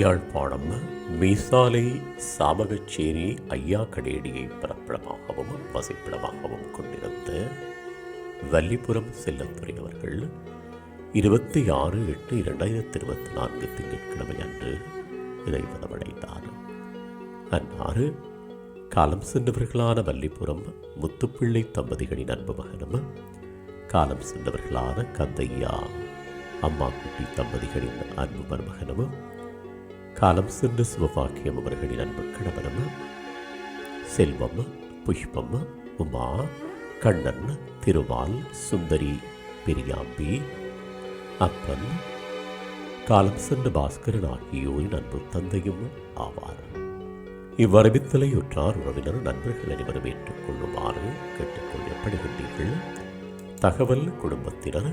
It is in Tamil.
யாழ்ப்பாணம் மீசாலை சாபகச்சேரி ஐயா கடேடியை பிறப்பிடமாகவும் வசிப்பிடமாகவும் கொண்டிருந்த வல்லிபுரம் செல்லத்துறை அவர்கள் இருபத்தி ஆறு எட்டு இரண்டாயிரத்தி இருபத்தி நான்கு திங்கட்கிழமை அன்று இறைவனமடைந்தார். அன்னாறு காலம் சென்றவர்களான வல்லிபுரம் முத்துப்பிள்ளை தம்பதிகளின் அன்பு மகனும் காலம் சென்றவர்களான கந்தையா அம்மா குட்டி தம்பதிகளின் அன்பு மருமகனும் காலம் சென்ற சிவபாக்கியம் அவர்களின் அன்பு கணவனம்மா செல்வம்மா புஷ்பம்மா உமா கண்ணன் திருவால் சுந்தரி பெரியாம்பி அப்பன் காலம் சென்ற பாஸ்கரன் ஆகியோரின் அன்பு தந்தையும் ஆவார் இவ்வறிவித்தலை உற்றார் உறவினர் நண்பர்கள் அனைவரும் ஏற்றுக்கொள்ளுமாறு கேட்டுக்கொள்ளப்படுகின்றீர்கள் தகவல் குடும்பத்தினர்